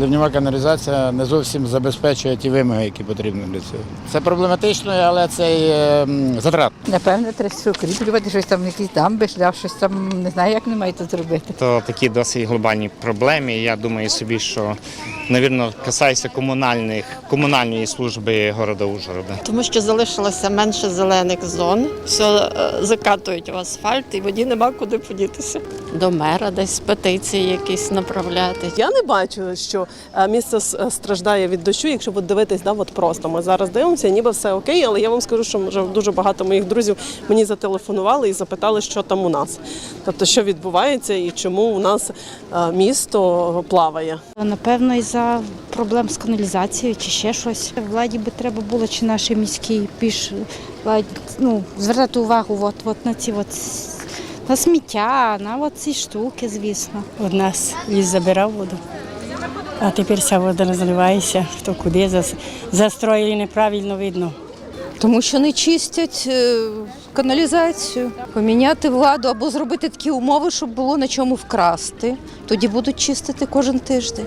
Ливнева каналізація не зовсім забезпечує ті вимоги, які потрібні для цього. Це проблематично, але це і, е, м, затратно. Напевно, треба все укріплювати, щось там, якісь дамби, шляв, щось там, не знаю, як не маєте зробити. То такі досить глобальні проблеми. Я думаю собі, що навірно касається комунальних комунальної служби города Ужгорода. Тому що залишилося менше зелених зон, все е, закатують в асфальт і воді нема куди подітися. До мера десь петиції якісь направляти. Я не бачу, що е, місто е, страждає від дощу, якщо от дивитись, да, от просто ми зараз дивимося, ніби все окей, але я вам скажу, що вже дуже багато моїх друзів мені зателефонували і запитали, що там у нас. Тобто, що відбувається і чому у нас е, місто плаває. Напевно, із-за проблем з каналізацією чи ще щось. Владі би треба було, чи нашій міській більш ну, звертати увагу от, от на ці от, на сміття, на ці штуки, звісно. От нас ліс забирав воду. А тепер ця вода розливається, хто куди зас- застроїли неправильно видно. Тому що не чистять е, каналізацію. Поміняти владу або зробити такі умови, щоб було на чому вкрасти. Тоді будуть чистити кожен тиждень.